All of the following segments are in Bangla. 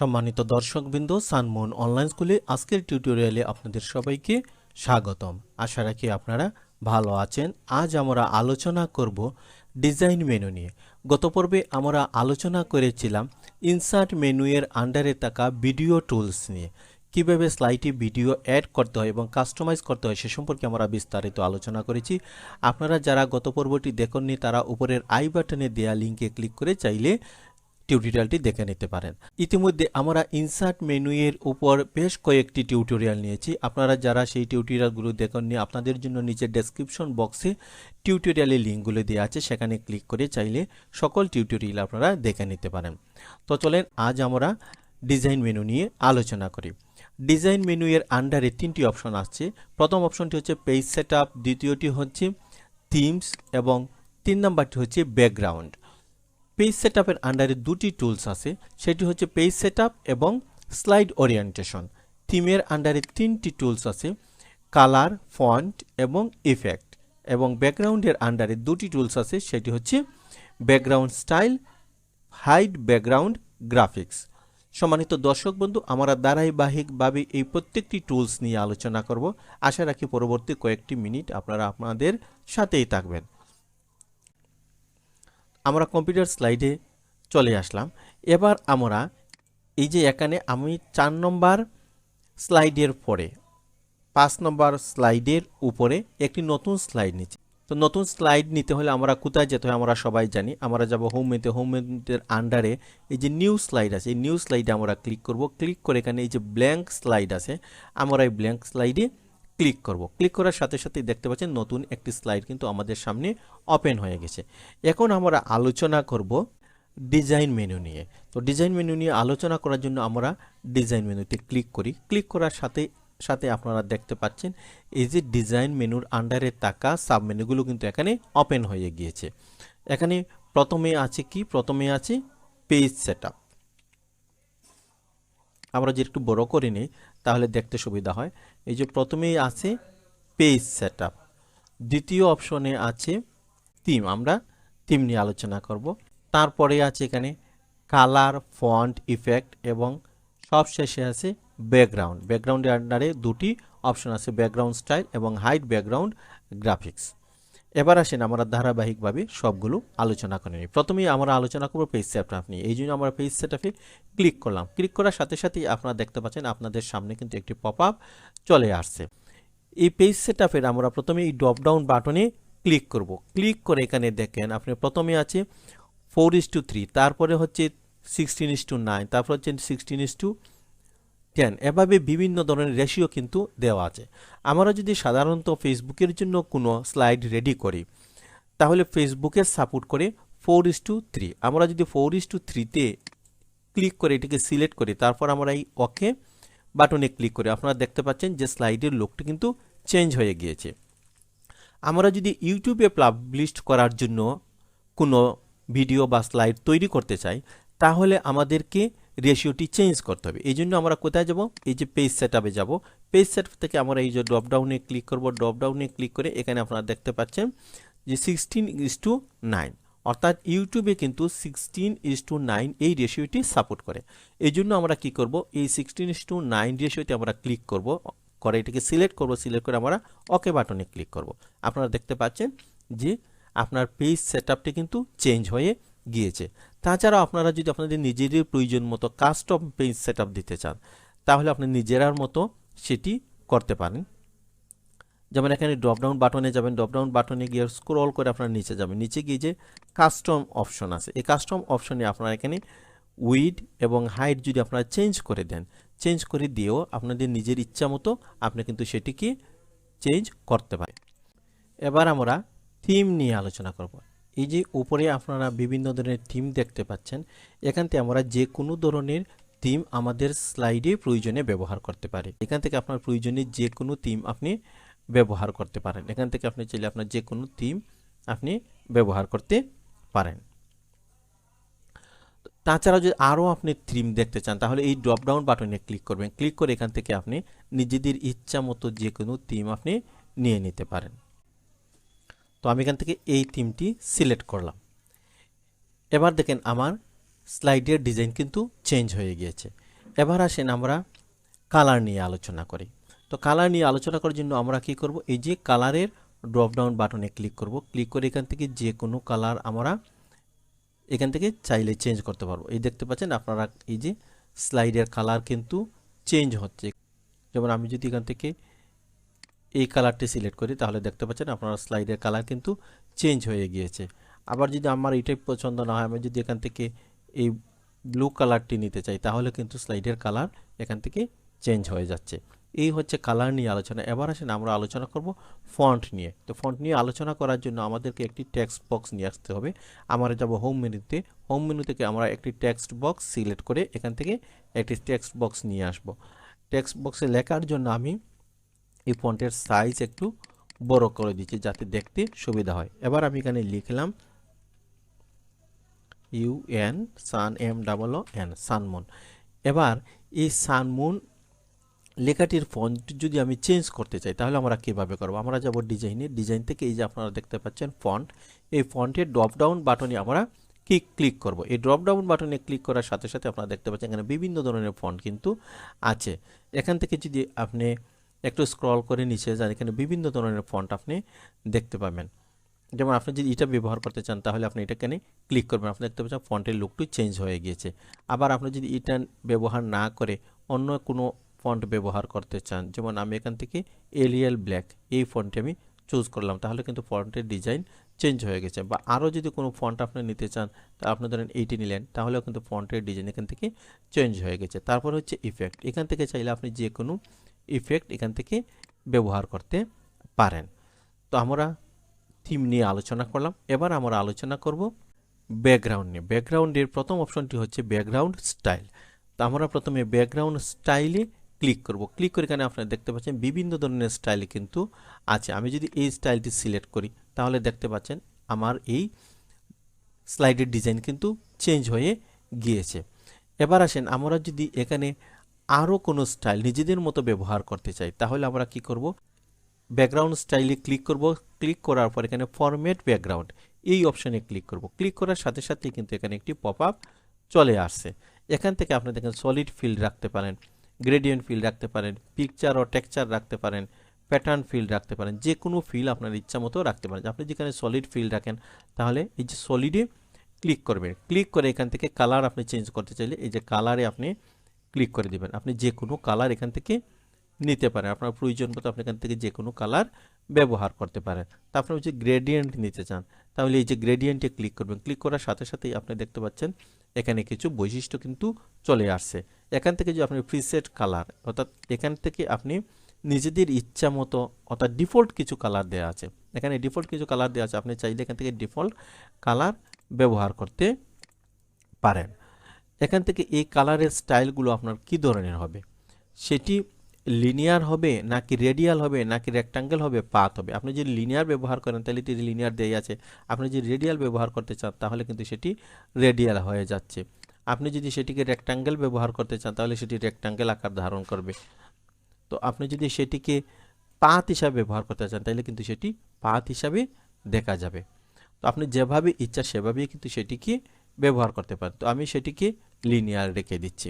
সম্মানিত দর্শকবৃন্দ সানমুন অনলাইন স্কুলে আজকের টিউটোরিয়ালে আপনাদের সবাইকে স্বাগতম। আশা রাখি আপনারা ভালো আছেন। আজ আমরা আলোচনা করব ডিজাইন মেনু নিয়ে। গত পর্বে আমরা আলোচনা করেছিলাম ইনসার্ট মেনুয়ের আন্ডারে থাকা ভিডিও টুলস নিয়ে। কীভাবে স্লাইডে ভিডিও অ্যাড করতে হয় এবং কাস্টমাইজ করতে হয় সে সম্পর্কে আমরা বিস্তারিত আলোচনা করেছি। আপনারা যারা গত পর্বটি দেখেননি, তারা উপরের আই বাটনে দেয়া লিঙ্কে ক্লিক করে চাইলে টিউটোরিয়ালটি দেখে নিতে পারেন। ইতিমধ্যে আমরা ইনসার্ট মেনুয়ের উপর বেশ কয়েকটি টিউটোরিয়াল নিয়েছি। আপনারা যারা সেই টিউটোরিয়ালগুলো দেখেননি, আপনাদের জন্য নিচে ডেসক্রিপশন বক্সে টিউটোরিয়ালের লিঙ্কগুলো দেওয়া আছে। সেখানে ক্লিক করে চাইলে সকল টিউটোরিয়াল আপনারা দেখে নিতে পারেন। তো চলেন, আজ আমরা ডিজাইন মেনু নিয়ে আলোচনা করি। ডিজাইন মেনু এর আন্ডারে তিনটি অপশন আসছে। প্রথম অপশনটি হচ্ছে পেজ সেট দ্বিতীয়টি হচ্ছে থিমস এবং তিন নম্বরটি হচ্ছে ব্যাকগ্রাউন্ড পেজ সেট আপের আন্ডারে দুটি টুলস আছে। সেটি হচ্ছে পেজ সেট এবং স্লাইড ওরিয়েন্টেশন থিমের আন্ডারে তিনটি টুলস আছে কালার ফন্ট এবং ইফেক্ট এবং ব্যাকগ্রাউন্ডের আন্ডারে দুটি টুলস আছে, সেটি হচ্ছে background style hide background graphics সম্মানিত দর্শক বন্ধু, আমরা ধারাবাহিকভাবে এই প্রত্যেকটি টুলস নিয়ে আলোচনা করব। আশা রাখি পরবর্তী কয়েকটি মিনিট আপনারা আপনাদের সাথেই থাকবেন। আমরা কম্পিউটার স্লাইডে চলে আসলাম। এবার আমরা এই যে এখানে আমি চার নম্বর স্লাইডের পরে, পাঁচ নম্বর স্লাইডের উপরে একটি নতুন স্লাইড নিচ্ছি। তো নতুন স্লাইড নিতে হলে আমরা কোথায় যেতে হয় আমরা সবাই জানি। আমরা যাব হোম মেতে হোম মেতের আন্ডারে এই যে নিউ স্লাইড আছে, এই নিউ স্লাইডে আমরা ক্লিক করব। ক্লিক করে এখানে এই যে ব্ল্যাঙ্ক স্লাইড আছে, আমরা এই ব্ল্যাঙ্ক স্লাইডে ক্লিক করব। ক্লিক করার সাথে সাথে দেখতে পাচ্ছেন নতুন একটি স্লাইড কিন্তু আমাদের সামনে ওপেন হয়ে গেছে। এখন আমরা আলোচনা করব ডিজাইন মেনু নিয়ে। তো ডিজাইন মেনু নিয়ে আলোচনা করার জন্য আমরা ডিজাইন মেনুতে ক্লিক করি। ক্লিক করার সাথে সাথে আপনারা দেখতে পাচ্ছেন এই যে ডিজাইন মেনুর আন্ডারে থাকা সাব মেনুগুলো কিন্তু এখানে ওপেন হয়ে গিয়েছে। এখানে প্রথমে আছে কি? প্রথমে আছে পেজ সেটআপ। আমরা যদি একটু বড় করে নিই তাহলে দেখতে সুবিধা হয়। এই যে প্রথমেই আছে পেজ সেটআপ দ্বিতীয় অপশনে আছে থিম আমরা থিম নিয়ে আলোচনা করব। তারপরে আছে এখানে কালার ফন্ট ইফেক্ট এবং সব শেষে আছে ব্যাকগ্রাউন্ড ব্যাকগ্রাউন্ডের আন্ডারে দুটি অপশন আছে ব্যাকগ্রাউন্ড স্টাইল এবং হাইট ব্যাকগ্রাউন্ড গ্রাফিক্স এবার আসেন আমরা ধারাবাহিকভাবে সবগুলো আলোচনা করে নিই। প্রথমেই আমরা আলোচনা করব পেজ সেট নিয়ে এই জন্য আমরা পেজ সেট আপে ক্লিক করলাম। ক্লিক করার সাথে সাথেই আপনারা দেখতে পাচ্ছেন আপনাদের সামনে কিন্তু একটি পপ আপ চলে আসছে। এই পেজ সেট আপের আমরা প্রথমে এই ড্রপ ডাউন বাটনে ক্লিক করব। ক্লিক করে এখানে দেখেন আপনি প্রথমে আছে ফোর ইস টু থ্রি তারপরে হচ্ছে সিক্সটিন ইস টু নাইন তারপর হচ্ছে সিক্সটিন ইস টু টেন, এভাবে বিভিন্ন ধরনের রেশিও কিন্তু দেওয়া আছে। আমরা যদি সাধারণত ফেসবুকের জন্য কোনো স্লাইড রেডি করি, তাহলে ফেসবুকের সাপোর্ট করে ফোর ইস টু থ্রি আমরা যদি ফোর ইস টু থ্রিতে ক্লিক করে এটিকে সিলেক্ট করি, তারপর আমরা এই ওকে বাটনে ক্লিক করি। আপনারা দেখতে পাচ্ছেন যে স্লাইডের লোকটি কিন্তু চেঞ্জ হয়ে গিয়েছে। আমরা যদি ইউটিউবে পাবলিশ করার জন্য কোনো ভিডিও বা স্লাইড তৈরি করতে চাই, তাহলে আমাদেরকে রেশিওটি চেঞ্জ করতে হবে। এই জন্য আমরা কোথায় যাব? এই যে পেজ সেট আপে যাব। পেজ সেট থেকে আমরা এই যে ড্রপডাউনে ক্লিক করব। ড্রপডাউনে ক্লিক করে এখানে আপনারা দেখতে পাচ্ছেন যে সিক্সটিন ইস টু নাইন অর্থাৎ ইউটিউবে কিন্তু সিক্সটিন ইস টু নাইন এই রেশিওটি সাপোর্ট করে। এই জন্য আমরা কি করব? এই সিক্সটিন ইস টু নাইন রেশিওতে আমরা ক্লিক করব। করে এটাকে সিলেক্ট করব। সিলেক্ট করে আমরা ওকে বাটনে ক্লিক করব। আপনারা দেখতে পাচ্ছেন যে আপনার পেজ সেট কিন্তু চেঞ্জ হয়ে গিয়েছে। তাছাড়াও আপনারা যদি আপনাদের নিজেদের প্রয়োজন মতো কাস্টম পেজ সেট দিতে চান, তাহলে আপনি নিজেরার মতো সেটি করতে পারেন। যেমন এখানে ড্রপডাউন বাটনে যাবেন ড্রপডাউন বাটনে গিয়ে স্ক্রল করে আপনারা নিচে যাবেন। নিচে গিয়ে যে কাস্টম অপশন আছে, এই কাস্টম অপশনে আপনারা এখানে উইড এবং হাইট যদি আপনারা চেঞ্জ করে দেন চেঞ্জ করে দিয়েও আপনাদের নিজের ইচ্ছা মতো আপনি কিন্তু সেটিকে চেঞ্জ করতে পারেন। এবার আমরা থিম নিয়ে আলোচনা করব। এই যে উপরে আপনারা বিভিন্ন ধরনের থিম দেখতে পাচ্ছেন, এখান থেকে আমরা যে কোনো ধরনের থিম আমাদের স্লাইডে প্রয়োজনে ব্যবহার করতে পারি। এখান থেকে আপনার প্রয়োজনে যে কোনো থিম আপনি ব্যবহার করতে পারেন। এখান থেকে আপনি চাইলে আপনার যে কোনো থিম আপনি ব্যবহার করতে পারেন। তাছাড়া যদি আরও আপনি থিম দেখতে চান, তাহলে এই ড্রপ ডাউন বাটনে ক্লিক করবেন। ক্লিক করে এখান থেকে আপনি নিজেদের ইচ্ছা মতো যে কোনো থিম আপনি নিয়ে নিতে পারেন। তো আমি এখান থেকে এই থিমটি সিলেক্ট করলাম। এবার দেখেন আমার স্লাইডের ডিজাইন কিন্তু চেঞ্জ হয়ে গিয়েছে। এবার আসেন আমরা কালার নিয়ে আলোচনা করি। তো কালার নিয়ে আলোচনা করার জন্য আমরা কি করব? এই যে কালারের ড্রপ ডাউন বাটনে ক্লিক করব। ক্লিক করে এখান থেকে যে কোনো কালার আমরা এখান থেকে চাইলে চেঞ্জ করতে পারব। এই দেখতে পাচ্ছেন আপনারা এই যে স্লাইডের কালার কিন্তু চেঞ্জ হচ্ছে। যেমন আমি যদি এখান থেকে এই কালারটি সিলেক্ট করি, তাহলে দেখতে পাচ্ছেন আপনার স্লাইডের কালার কিন্তু চেঞ্জ হয়ে গিয়েছে। আবার যদি আমার এইটাই পছন্দ না হয়, আমি যদি এখান থেকে এই ব্লু কালারটি নিতে চাই, তাহলে কিন্তু স্লাইডের কালার এখান থেকে চেঞ্জ হয়ে যাচ্ছে। এই হচ্ছে কালার নিয়ে আলোচনা। এবার আসেন আমরা আলোচনা করব ফন্ট নিয়ে। তো ফন্ট নিয়ে আলোচনা করার জন্য আমাদেরকে একটি টেক্সট বক্স নিয়ে আসতে হবে। আমরা যাব হোম মেনুতে হোম মেনু থেকে আমরা একটি টেক্সট বক্স সিলেক্ট করে এখান থেকে একটি টেক্সট বক্স নিয়ে আসব। টেক্সট বক্সে লেখার জন্য আমি এই ফন্টের সাইজ একটু বড় করে দিচ্ছি যাতে দেখতে সুবিধা হয়। এবার আমি এখানে লিখলাম U N sun M double O N sunmoon এবার এই সানমুন লেখাটির ফন্ট যদি আমি চেঞ্জ করতে চাই, তাহলে আমরা কীভাবে করব? আমরা যাব ডিজাইনে ডিজাইন থেকে এই যে আপনারা দেখতে পাচ্ছেন ফন্ট এই ফন্টের ড্রপ ডাউন বাটনে আমরা কি ক্লিক করব? এই ড্রপ ডাউন বাটনে ক্লিক করার সাথে সাথে আপনারা দেখতে পাচ্ছেন এখানে বিভিন্ন ধরনের ফন্ট কিন্তু আছে। এখান থেকে যদি আপনি একটু স্ক্রল করে নিচে যান, এখানে বিভিন্ন ধরনের ফন্ট আপনি দেখতে পাবেন। যেমন আপনি যদি এটা ব্যবহার করতে চান, তাহলে আপনি এটা এখানে ক্লিক করবেন। আপনি দেখতে পাচ্ছেন ফন্টের লুকটু চেঞ্জ হয়ে গিয়েছে। আবার আপনি যদি এটা ব্যবহার না করে অন্য কোনো ফন্ট ব্যবহার করতে চান, যেমন আমি এখান থেকে এলিয়াল ব্ল্যাক এই ফন্টটি আমি চুজ করলাম, তাহলে কিন্তু ফন্টের ডিজাইন চেঞ্জ হয়ে গেছে। বা আরও যদি কোনো ফন্ট আপনি নিতে চান, তা আপনি ধরেন এইটি নিলেন, তাহলেও কিন্তু ফন্টের ডিজাইন এখান থেকে চেঞ্জ হয়ে গেছে। তারপর হচ্ছে ইফেক্ট এখান থেকে চাইলে আপনি যে কোনো ইফেক্ট এখান থেকে ব্যবহার করতে পারেন। তো আমরা থিম নিয়ে আলোচনা করলাম। এবার আমরা আলোচনা করব ব্যাকগ্রাউন্ড নিয়ে। ব্যাকগ্রাউন্ডের প্রথম অপশনটি হচ্ছে ব্যাকগ্রাউন্ড স্টাইল তো আমরা প্রথমে ব্যাকগ্রাউন্ড স্টাইলে ক্লিক করব। ক্লিক করে এখানে আপনারা দেখতে পাচ্ছেন বিভিন্ন ধরনের স্টাইল কিন্তু আছে। আমি যদি এই স্টাইলটি সিলেক্ট করি, তাহলে দেখতে পাচ্ছেন আমার এই স্লাইডের ডিজাইন কিন্তু চেঞ্জ হয়ে গিয়েছে। এবার আসেন, আমরা যদি এখানে আরও কোনো স্টাইল নিজেদের মতো ব্যবহার করতে চাই, তাহলে আমরা কি করব? ব্যাকগ্রাউন্ড স্টাইলে ক্লিক করব। ক্লিক করার পর এখানে ফরম্যাট ব্যাকগ্রাউন্ড এই অপশানে ক্লিক করব। ক্লিক করার সাথে সাথে কিন্তু এখানে একটি পপ আপ চলে আসছে। এখান থেকে আপনি দেখেন সলিড ফিল্ড রাখতে পারেন গ্রেডিয়েন্ট ফিল্ড রাখতে পারেন পিকচার ও টেক্সচার রাখতে পারেন প্যাটার্ন ফিল্ড রাখতে পারেন যে কোনো ফিল আপনার ইচ্ছা মতো রাখতে পারেন। আপনি যেখানে সলিড ফিল্ড রাখেন, তাহলে এই যে সলিডে ক্লিক করবেন। ক্লিক করে এখান থেকে কালার আপনি চেঞ্জ করতে চাইলে এই যে কালারে আপনি ক্লিক করে দিবেন। আপনি যে কোনো কালার এখান থেকে নিতে পারেন। আপনার প্রয়োজন মতো আপনি এখান থেকে যে কোনো কালার ব্যবহার করতে পারেন। তারপরে হচ্ছে গ্রেডিয়েন্ট নিতে চান, তাহলে এই যে গ্রেডিয়েন্টে ক্লিক করবেন। ক্লিক করার সাথে সাথেই আপনি দেখতে পাচ্ছেন এখানে কিছু বৈশিষ্ট্য কিন্তু চলে আসছে। এখান থেকে যে আপনি প্রিসেট কালার অর্থাৎ এখান থেকে আপনি নিজেদের ইচ্ছা মতো, অর্থাৎ ডিফল্ট কিছু কালার দেওয়া আছে। এখানে ডিফল্ট কিছু কালার দেওয়া আছে, আপনি চাইলে এখান থেকে ডিফল্ট কালার ব্যবহার করতে পারেন। এখান থেকে এই কালারের স্টাইলগুলো আপনার কি ধরনের হবে? সেটি লিনিয়ার হবে নাকি রেডিয়াল হবে নাকি রেক্টাঙ্গেল হবে, পাত হবে? আপনি যদি লিনিয়ার ব্যবহার করেন, তাহলে এটি লিনিয়ার দেই আছে। আপনি যদি রেডিয়াল ব্যবহার করতে চান, তাহলে কিন্তু সেটি রেডিয়াল হয়ে যাচ্ছে। আপনি যদি সেটিকে রেক্টাঙ্গেল ব্যবহার করতে চান, তাহলে সেটি রেক্টাঙ্গেল আকার ধারণ করবে। তো আপনি যদি সেটিকে পাত হিসাবে ব্যবহার করতে চান, তাহলে কিন্তু সেটি পাত হিসাবে দেখা যাবে। তো আপনি যেভাবে ইচ্ছা, সেভাবেই কিন্তু সেটিকে ব্যবহার করতে পারেন। তো আমি সেটিকে লিনিয়ার রেখে দিচ্ছি।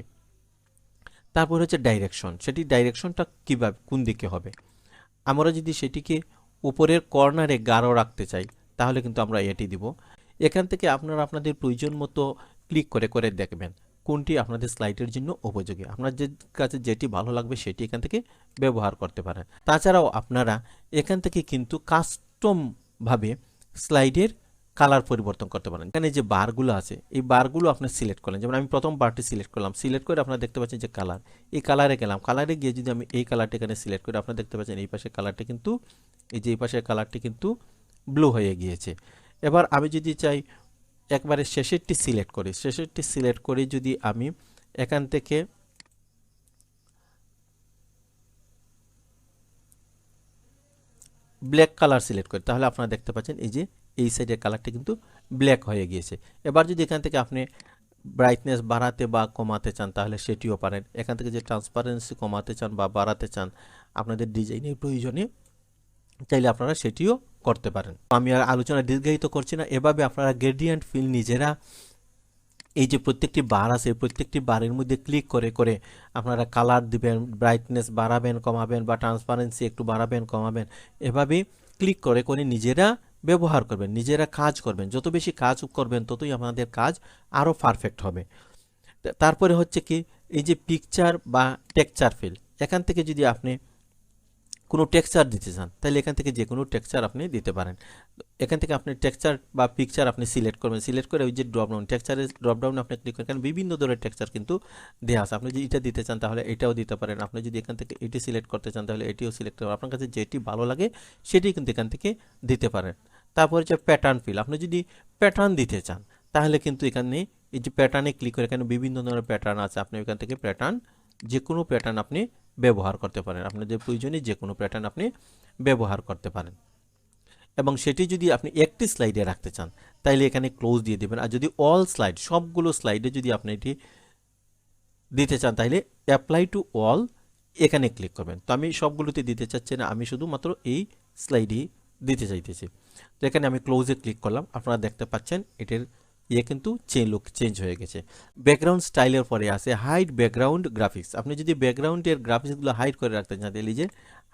তারপর হচ্ছে ডাইরেকশন সেটি ডাইরেকশনটা কীভাবে, কোন দিকে হবে? আমরা যদি সেটিকে উপরের কর্নারে গাঢ় রাখতে চাই, তাহলে কিন্তু আমরা এটি দিব। এখান থেকে আপনারা আপনাদের প্রয়োজন মতো ক্লিক করে করে দেখবেন কোনটি আপনাদের স্লাইডের জন্য উপযোগী। আপনার যে কাছে যেটি ভালো লাগবে, সেটি এখান থেকে ব্যবহার করতে পারেন। তাছাড়াও আপনারা এখান থেকে কিন্তু কাস্টমভাবে স্লাইডের কালার পরিবর্তন করতে পারেন। এখানে যে বারগুলো আছে, এই বারগুলো আপনি সিলেক্ট করলেন। যেমন আমি প্রথম বারটি সিলেক্ট করলাম। সিলেক্ট করে আপনারা দেখতে পাচ্ছেন যে কালার এই কালারে গেলাম। কালারে গিয়ে যদি আমি এই কালারটি এখানে সিলেক্ট করি আপনারা দেখতে পাচ্ছেন এই পাশে কালারটি কিন্তু, এই যে এই পাশের কালারটি কিন্তু ব্লু হয়ে গিয়েছে। এবার আমি যদি চাই একবারে শেষেরটি সিলেক্ট করি। শেষেরটি সিলেক্ট করে যদি আমি এখান থেকে ব্ল্যাক কালার সিলেক্ট করি, তাহলে আপনারা দেখতে পাচ্ছেন এই যে এই সাইডের কালারটি কিন্তু ব্ল্যাক হয়ে গিয়েছে। এবার যদি এখান থেকে আপনি ব্রাইটনেস বাড়াতে বা কমাতে চান, তাহলে সেটিও পারেন। এখান থেকে যে ট্রান্সপারেন্সি কমাতে চান বা বাড়াতে চান, আপনাদের ডিজাইনের প্রয়োজনে চাইলে আপনারা সেটিও করতে পারেন। আমি আর আলোচনা দীর্ঘায়িত করছি না। এভাবে আপনারা গ্রেডিয়েন্ট ফিল নিজেরা এই যে প্রত্যেকটি বার আছে প্রত্যেকটি বারের মধ্যে ক্লিক করে করে আপনারা কালার দিবেন ব্রাইটনেস বাড়াবেন, কমাবেন বা ট্রান্সপারেন্সি একটু বাড়াবেন, কমাবেন, এভাবে ক্লিক করে করে নিজেরা ব্যবহার করবেন, নিজেরা কাজ করবেন। যত বেশি কাজ করবেন, ততই আপনাদের কাজ আরও পারফেক্ট হবে। তারপরে হচ্ছে কি, এই যে পিকচার বা টেকচার ফিল এখান থেকে যদি আপনি কোনো টেক্সচার দিতে চান, তাহলে এখান থেকে যে কোনো টেক্সচার আপনি দিতে পারেন। এখান থেকে আপনি টেক্সচার বা পিকচার আপনি সিলেক্ট করবেন। সিলেক্ট করে ওই যে ড্রপডাউন টেক্সচারের ড্রপডাউনে আপনি ক্লিক করেন, কারণ বিভিন্ন ধরনের টেক্সচার কিন্তু দেওয়া আছে। আপনি যদি এটা দিতে চান, তাহলে এটাও দিতে পারেন। আপনি যদি এখান থেকে এটি সিলেক্ট করতে চান, তাহলে এটিও সিলেক্ট করবেন। আপনার কাছে যেটি ভালো লাগে, সেটি কিন্তু এখান থেকে দিতে পারেন। তারপর হচ্ছে প্যাটার্ন ফিল আপনি যদি প্যাটার্ন দিতে চান, তাহলে কিন্তু এখানে এই যে প্যাটার্নে ক্লিক করে এখানে বিভিন্ন ধরনের প্যাটার্ন আছে। আপনি এখান থেকে প্যাটার্ন যে কোনো প্যাটার্ন আপনি ব্যবহার করতে পারেন। আপনাদের প্রয়োজনে যে কোনো প্যাটার্ন আপনি ব্যবহার করতে পারেন। এবং সেটি যদি আপনি একটি স্লাইডে রাখতে চান, তাইলে এখানে ক্লোজ দিয়ে দেবেন। আর যদি অল স্লাইড সবগুলো স্লাইডে যদি আপনি এটি দিতে চান তাহলে অ্যাপ্লাই টু অল এখানে ক্লিক করবেন। তো আমি সবগুলোতে দিতে চাচ্ছি না, আমি শুধুমাত্র এই স্লাইডেই দিতে চাইতেছি। তো এখানে আমি ক্লোজে ক্লিক করলাম। আপনারা দেখতে পাচ্ছেন, এটির ইয়ে কিন্তু লুক চেঞ্জ হয়ে গেছে। ব্যাকগ্রাউন্ড স্টাইলের পরে আছে হাইড ব্যাকগ্রাউন্ড গ্রাফিক্স আপনি যদি ব্যাকগ্রাউন্ডের গ্রাফিক্সগুলো হাইড করে রাখতে চান, তাহলে যে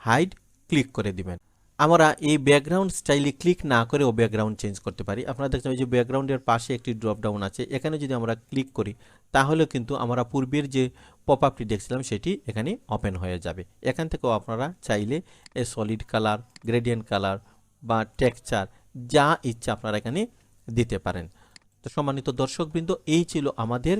হাইড ক্লিক করে দিবেন। আমরা এই ব্যাকগ্রাউন্ড স্টাইলে ক্লিক না করেও ব্যাকগ্রাউন্ড চেঞ্জ করতে পারি। আপনারা এই যে ব্যাকগ্রাউন্ডের পাশে একটি ড্রপ ডাউন আছে। এখানে যদি আমরা ক্লিক করি, তাহলে কিন্তু আমরা পূর্বের যে পপ আপটি দেখছিলাম, সেটি এখানে ওপেন হয়ে যাবে। এখান থেকেও আপনারা চাইলে a solid colour gradient colour বা টেক্সচার যা ইচ্ছা আপনারা এখানে দিতে পারেন। তো সম্মানিত দর্শকবৃন্দ, এই ছিল আমাদের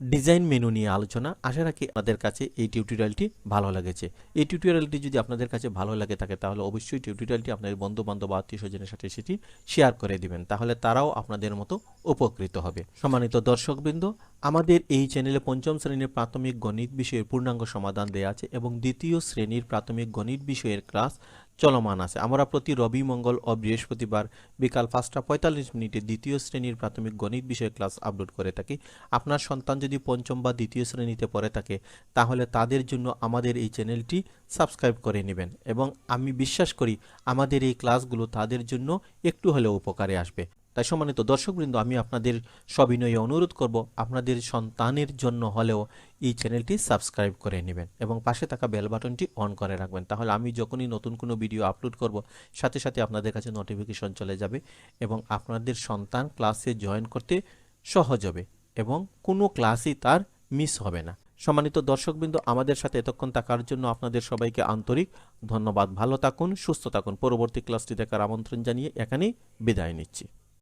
ডিজাইন মেনু নিয়ে আলোচনা। আশা রাখি আপনাদের কাছে এই টিউটোরিয়ালটি ভালো লেগেছে। এই টিউটোরিয়ালটি যদি আপনাদের কাছে ভালো লাগে থাকে, তাহলে অবশ্যই টিউটোরিয়ালটি আপনাদের বন্ধু বান্ধব আত্মীয় স্বজনের সাথে সেটি শেয়ার করে দিবেন। তাহলে তারাও আপনাদের মতো উপকৃত হবে। সম্মানিত দর্শকবৃন্দ, আমাদের এই চ্যানেলে পঞ্চম শ্রেণির প্রাথমিক গণিত বিষয়ের পূর্ণাঙ্গ সমাধান দেওয়া আছে এবং দ্বিতীয় শ্রেণির প্রাথমিক গণিত বিষয়ের ক্লাস চলমান আছে। আমরা প্রতি রবি মঙ্গল ও বৃহস্পতিবার বিকাল পাঁচটা পঁয়তাল্লিশ মিনিটে দ্বিতীয় শ্রেণির প্রাথমিক গণিত বিষয়ে ক্লাস আপলোড করে থাকি। আপনার সন্তান যদি পঞ্চম বা দ্বিতীয় শ্রেণীতে পড়ে থাকে, তাহলে তাদের জন্য আমাদের এই চ্যানেলটি সাবস্ক্রাইব করে নেবেন এবং আমি বিশ্বাস করি আমাদের এই ক্লাসগুলো তাদের জন্য একটু হলেও উপকারে আসবে। তাই সম্মানিত দর্শকবৃন্দ, আমি আপনাদের সবিনয়ে অনুরোধ করব আপনাদের সন্তানের জন্য হলেও এই চ্যানেলটি সাবস্ক্রাইব করে নেবেন এবং পাশে থাকা বেল বাটনটি অন করে রাখবেন। তাহলে আমি যখনই নতুন কোনো ভিডিও আপলোড করব, সাথে সাথে আপনাদের কাছে নোটিফিকেশন চলে যাবে এবং আপনাদের সন্তান ক্লাসে জয়েন করতে সহজ হবে এবং কোনো ক্লাসই তার মিস হবে না। সম্মানিত দর্শকবৃন্দ, আমাদের সাথে এতক্ষণ থাকার জন্য আপনাদের সবাইকে আন্তরিক ধন্যবাদ। ভালো থাকুন, সুস্থ থাকুন। পরবর্তী ক্লাসটি দেখার আমন্ত্রণ জানিয়ে এখানেই বিদায় নিচ্ছি।